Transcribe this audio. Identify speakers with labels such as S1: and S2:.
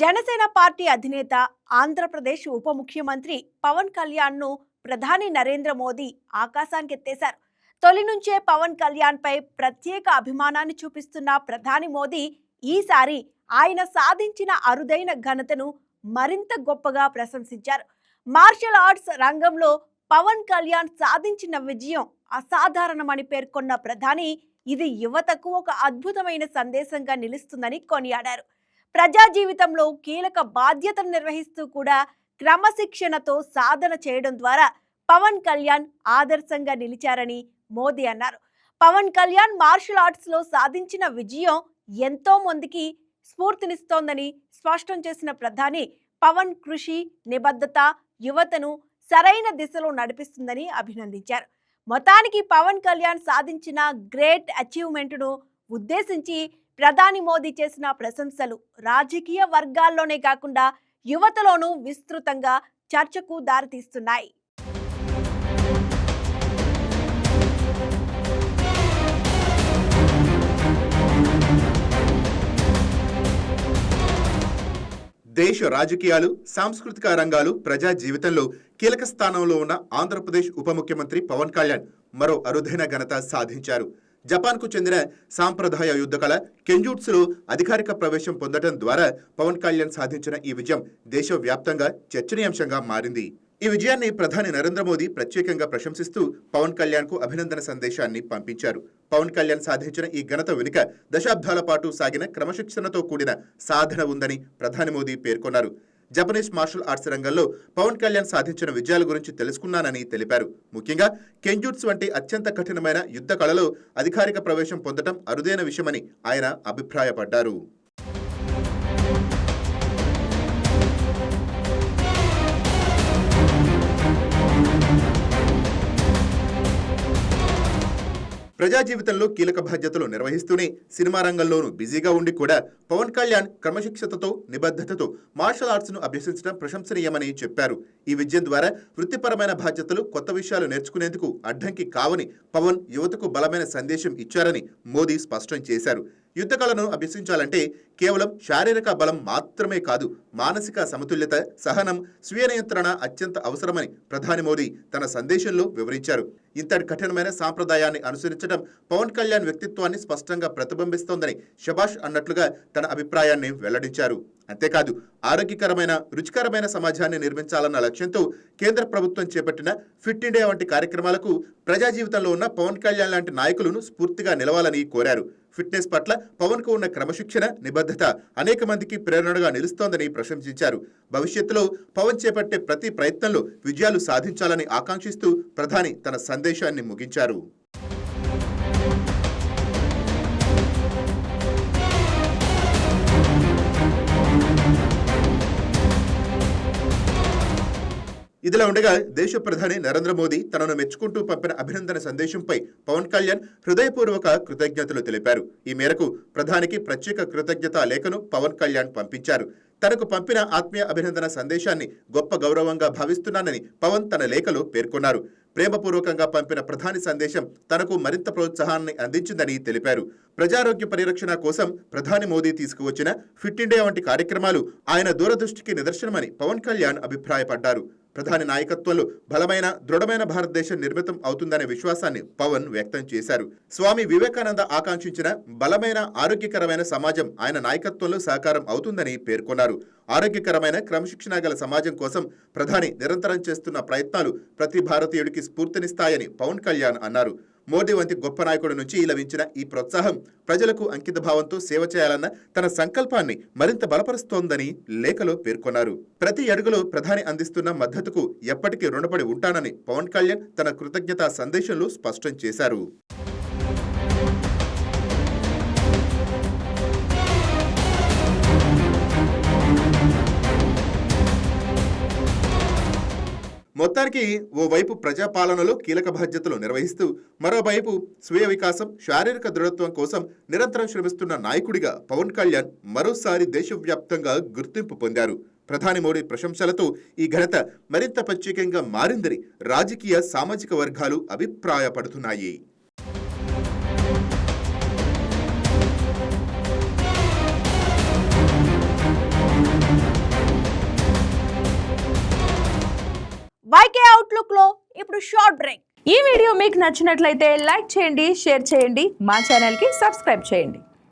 S1: Janasena party అధినేత ఆంధ్రప్రదేశ్ ఉప ముఖ్యమంత్రి పవన్ కళ్యాణ్ను ప్రధాని నరేంద్ర మోదీ ఆకాశానికి ఎత్తేశారు తొలి నుంచే పవన్ కళ్యాణ్పై ప్రత్యేక అభిమానాన్ని చూపిస్తున్న ప్రధాని మోదీ ఈసారి ఆయన సాధించిన అరుదైన ఘనతను మరింత గొప్పగా ప్రశంసించారు. మార్షల్ ఆర్ట్స్ రంగంలో పవన్ కళ్యాణ్ సాధించిన విజయం అసాధారణమని పేర్కొన్న ప్రధాని ఇది యువతకు ఒక అద్భుతమైన సందేశంగా నిలుస్తుందని కొనియాడారు. ప్రజా జీవితంలో కీలక బాధ్యతను నిర్వహిస్తూ కూడా క్రమశిక్షణతో సాధన చేయడం ద్వారా పవన్ కళ్యాణ్ ఆదర్శంగా నిలిచారని మోదీ అన్నారు. పవన్ కళ్యాణ్ మార్షల్ ఆర్ట్స్లో సాధించిన విజయం ఎంతో మందికి స్ఫూర్తినిస్తోందని స్పష్టం చేసిన ప్రధాని పవన్ కృషి నిబద్ధత యువతను సరైన దిశలో నడిపిస్తుందని అభినందించారు. మొత్తానికి పవన్ కళ్యాణ్ సాధించిన గ్రేట్ అచీవ్మెంట్ను ఉద్దేశించి ప్రధాని మోదీ చేసిన ప్రశంసలు రాజకీయ వర్గాల్లోనే కాకుండా యువతలోనూ విస్తృతంగా చర్చకు దారితీస్తున్నాయి.
S2: దేశ రాజకీయాలు సాంస్కృతిక రంగాలు ప్రజా జీవితంలో కీలక స్థానంలో ఉన్న ఆంధ్రప్రదేశ్ ఉప ముఖ్యమంత్రి పవన్ కళ్యాణ్ మరో అరుదైన ఘనత సాధించారు. జపాన్కు చెందిన సాంప్రదాయ యుద్ధకళ కెంజూట్స్లో అధికారిక ప్రవేశం పొందడం ద్వారా పవన్ కళ్యాణ్ సాధించిన ఈ విజయం దేశవ్యాప్తంగా చర్చనీయాంశంగా మారింది. ఈ విజయాన్ని ప్రధాని నరేంద్ర మోదీ ప్రత్యేకంగా ప్రశంసిస్తూ పవన్ కళ్యాణ్కు అభినందన సందేశాన్ని పంపించారు. పవన్ కళ్యాణ్ సాధించిన ఈ ఘనత వెనుక దశాబ్దాల పాటు సాగిన క్రమశిక్షణతో కూడిన సాధన ఉందని ప్రధాని మోదీ పేర్కొన్నారు. జపనీస్ మార్షల్ ఆర్ట్స్ రంగంలో పవన్ కళ్యాణ్ సాధించిన విజయాల గురించి తెలుసుకున్నానని తెలిపారు. ముఖ్యంగా కెంజూట్స్ వంటి అత్యంత కఠినమైన యుద్ధ కళలో అధికారిక ప్రవేశం పొందడం అరుదైన విషయమని ఆయన అభిప్రాయపడ్డారు. ప్రజా జీవితంలో కీలక బాధ్యతలు నిర్వహిస్తూనే సినిమా రంగంలోనూ బిజీగా ఉండి కూడా పవన్ కళ్యాణ్ క్రమశిక్షతతో నిబద్ధతతో మార్షల్ ఆర్ట్స్ను అభ్యసించడం ప్రశంసనీయమని చెప్పారు. ఈ విజయం ద్వారా వృత్తిపరమైన బాధ్యతలు కొత్త విషయాలు నేర్చుకునేందుకు అడ్డంకి కావని పవన్ యువతకు బలమైన సందేశం ఇచ్చారని మోదీ స్పష్టం చేశారు. యుద్ధకళను అభ్యసించాలంటే కేవలం శారీరక బలం మాత్రమే కాదు మానసిక సమతుల్యత సహనం స్వీయ నియంత్రణ అత్యంత అవసరమని ప్రధాని మోదీ తన సందేశంలో వివరించారు. ఇంతటి కఠినమైన సాంప్రదాయాన్ని అనుసరించడం పవన్ కళ్యాణ్ వ్యక్తిత్వాన్ని స్పష్టంగా ప్రతిబింబిస్తోందని శబాష్ అన్నట్లుగా తన అభిప్రాయాన్ని వెల్లడించారు. అంతేకాదు ఆరోగ్యకరమైన రుచికరమైన సమాజాన్ని నిర్మించాలన్న లక్ష్యంతో కేంద్ర ప్రభుత్వం చేపట్టిన ఫిట్ ఇండియా వంటి కార్యక్రమాలకు ప్రజా జీవితంలో ఉన్న పవన్ కళ్యాణ్ లాంటి నాయకులను స్ఫూర్తిగా నిలవాలని కోరారు. ఫిట్నెస్ పట్ల పవన్కు ఉన్న క్రమశిక్షణ నిబద్ధత అనేక మందికి ప్రేరణగా నిలుస్తోందని ప్రశంసించారు. భవిష్యత్తులో పవన్ చేపట్టే ప్రతి ప్రయత్నంలో విజయాలు సాధించాలని ఆకాంక్షిస్తూ ప్రధాని తన సందేశాన్ని ముగించారు. ఇదిలా ఉండగా దేశ ప్రధాని నరేంద్ర మోదీ తనను మెచ్చుకుంటూ పంపిన అభినందన సందేశంపై పవన్ కళ్యాణ్ హృదయపూర్వక కృతజ్ఞతలు తెలిపారు. ఈ మేరకు ప్రధానికి ప్రత్యేక కృతజ్ఞతా లేఖను పవన్ కళ్యాణ్ పంపించారు. తనకు పంపిన ఆత్మీయ అభినందన సందేశాన్ని గొప్ప గౌరవంగా భావిస్తున్నానని పవన్ తన లేఖలో పేర్కొన్నారు. ప్రేమపూర్వకంగా పంపిన ప్రధాని సందేశం తనకు మరింత ప్రోత్సాహాన్ని అందించిందని తెలిపారు. ప్రజారోగ్య పరిరక్షణ కోసం ప్రధాని మోదీ తీసుకువచ్చిన ఫిట్ ఇండియా వంటి కార్యక్రమాలు ఆయన దూరదృష్టికి నిదర్శనమని పవన్ కళ్యాణ్ అభిప్రాయపడ్డారు. ప్రధాని నాయకత్వంలో బలమైన దృఢమైన భారతదేశం నిర్మితం అవుతుందనే విశ్వాసాన్ని పవన్ వ్యక్తం చేశారు. స్వామి వివేకానంద ఆకాంక్షించిన బలమైన ఆరోగ్యకరమైన సమాజం ఆయన నాయకత్వంలో సహకారం అవుతుందని పేర్కొన్నారు. ఆరోగ్యకరమైన క్రమశిక్షణ గల సమాజం కోసం ప్రధాని నిరంతరం చేస్తున్న ప్రయత్నాలు ప్రతి భారతీయుడికి స్ఫూర్తినిస్తాయని పవన్ కళ్యాణ్ అన్నారు. మోదీ వంటి గొప్ప నాయకుడి నుంచి లభించిన ఈ ప్రోత్సాహం ప్రజలకు అంకిత భావంతో సేవ చేయాలన్న తన సంకల్పాన్ని మరింత బలపరుస్తోందని లేఖలో పేర్కొన్నారు. ప్రతి అడుగులో ప్రధాని అందిస్తున్న మద్దతుకు ఎప్పటికీ రుణపడి ఉంటానని పవన్ కళ్యాణ్ తన కృతజ్ఞతా సందేశంలో స్పష్టం చేశారు. మొత్తానికి ఓవైపు ప్రజాపాలనలో కీలక బాధ్యతలు నిర్వహిస్తూ మరోవైపు స్వీయ వికాసం శారీరక దృఢత్వం కోసం నిరంతరం శ్రమిస్తున్న నాయకుడిగా పవన్ కళ్యాణ్ మరోసారి దేశవ్యాప్తంగా గుర్తింపు పొందారు. ప్రధాని మోడీ ప్రశంసలతో ఈ ఘనత మరింత ప్రత్యేకంగా మారిందని రాజకీయ సామాజిక వర్గాలు అభిప్రాయపడుతున్నాయి.
S1: అవుట్లుక్లో ఇప్పుడు షార్ట్ బ్రేక్
S3: ఈ వీడియో మీకు నచ్చినట్లయితే లైక్ చేయండి షేర్ చేయండి మా ఛానల్కి సబ్స్క్రైబ్ చేయండి.